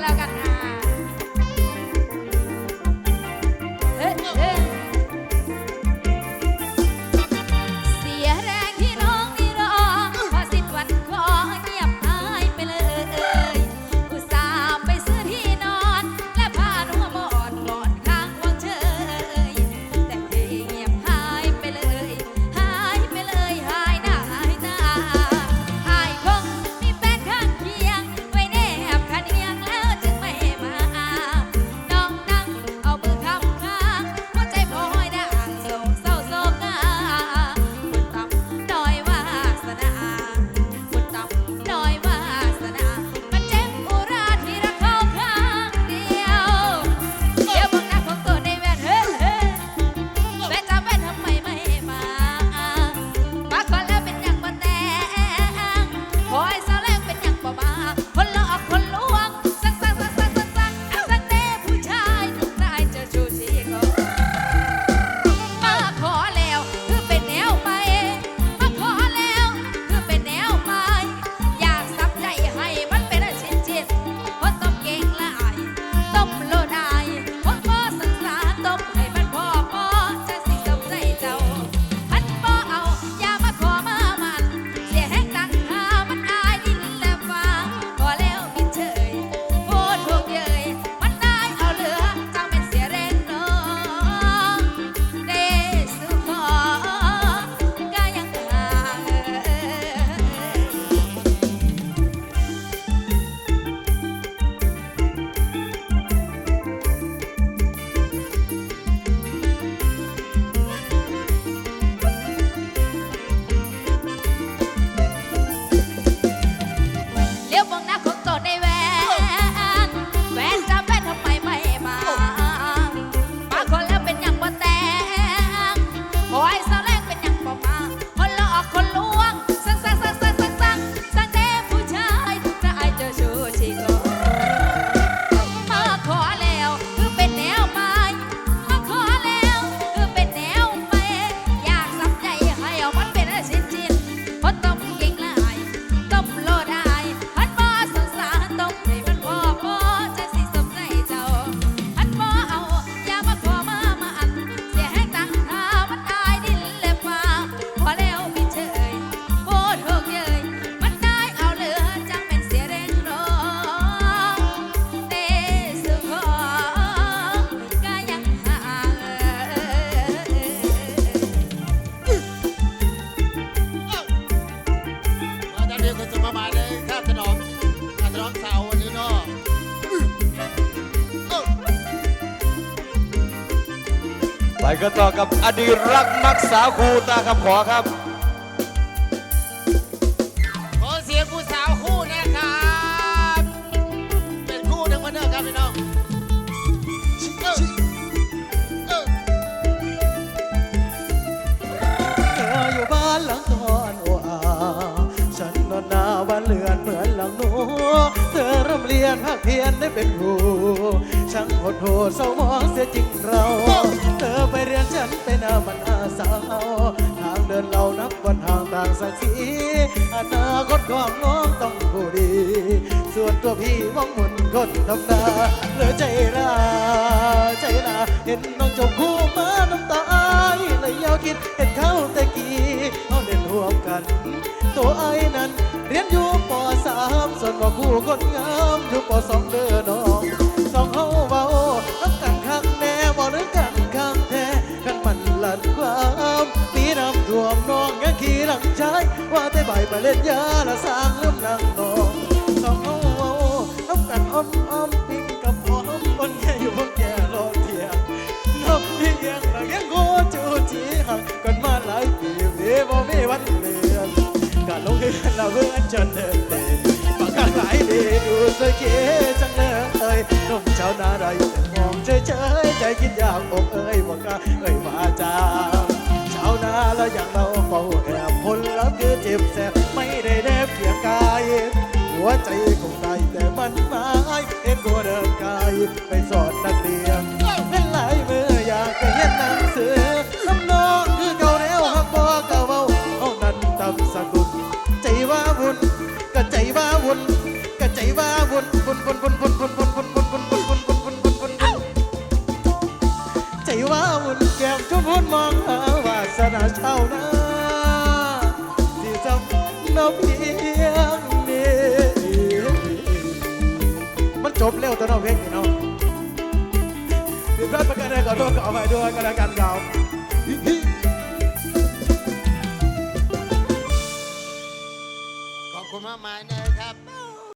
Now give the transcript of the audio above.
la ไปกันต่อกับอดีตรักมักษาครูตาคำขอครับ ขอเสียงผู้สาวคู่นะครับ เป็นคู่หนึ่งวันเดอร์ครับพี่น้องเออเออเธออยู่บ้านหลังทอนโออาฉันนอนหน้าบ้านเรือนเหมือนหลังหนูเธอเริ่มเรียนภาคเพียนได้เป็นครูช่างหดหูเศร้าหมองเสียจริงเราีอนาคตของน้องต้องผู้ดี ส่วนตัวพี่ว่องหมุนคนธรรมดาเหลือใจร้าใจร้าเห็นน้องจบคู่มาน้ำตาเลยยาวคิดเห็นเขาตะกี้เขาเล่นห่วงกัน ตัวไอ้นั้น เรียนอยู่ป .3 ส่วนว่าคู่คนงามอยู่ป .2 ว่าแต่ใบไปเล่นยาละสร้างเริ่มนั่งนองสองเฮาเบาทั้งกันอ้อมอ้อมปิ้งกับหอมคนแค่อยู่พวกแก่รอเทียงนกที่ยังหลังยังโคจูจีหักกันมาหลายปีเวีบ่มีวันเลือนการลงเฮือนละเพื่อนจนเดินเดินปากกาขายดีดูสวยเก๋จังเลยนมเจ้านาไร่มองเฉยเฉยใจคิดอยากอกเอ้ยบอกกาเอ้ยมาจ้าชาวนาแล้วอย่างเรา ไปสอนนักเรียนเป็นหลายมืออยากจะเห็นหนังสือน้ำนองคือเก่าแล้วหักบ่เก่าเบาเอานั้นตำสกุลใจว่าวุ่นก็ใจว่าวุ่นก็ใจว่าวุ่นวุ่นวุ่นวุ่นวุ่นวุ่นวุ่นวุ่นวุ่นวุ่นวุ่นวุ่นวุ่นวุ่นวุ่นวุ่นใจว่าวุ่นแก้มจุนวุ่นมองหาวาสนาชาวนาที่จำน้ำเพีย จบเร็วตัวน้องเพลงนี่เนาะผิดพลาดประการใดขอโทษขออภัยด้วยกันแล้วกันครับขอบคุณมากมายนะ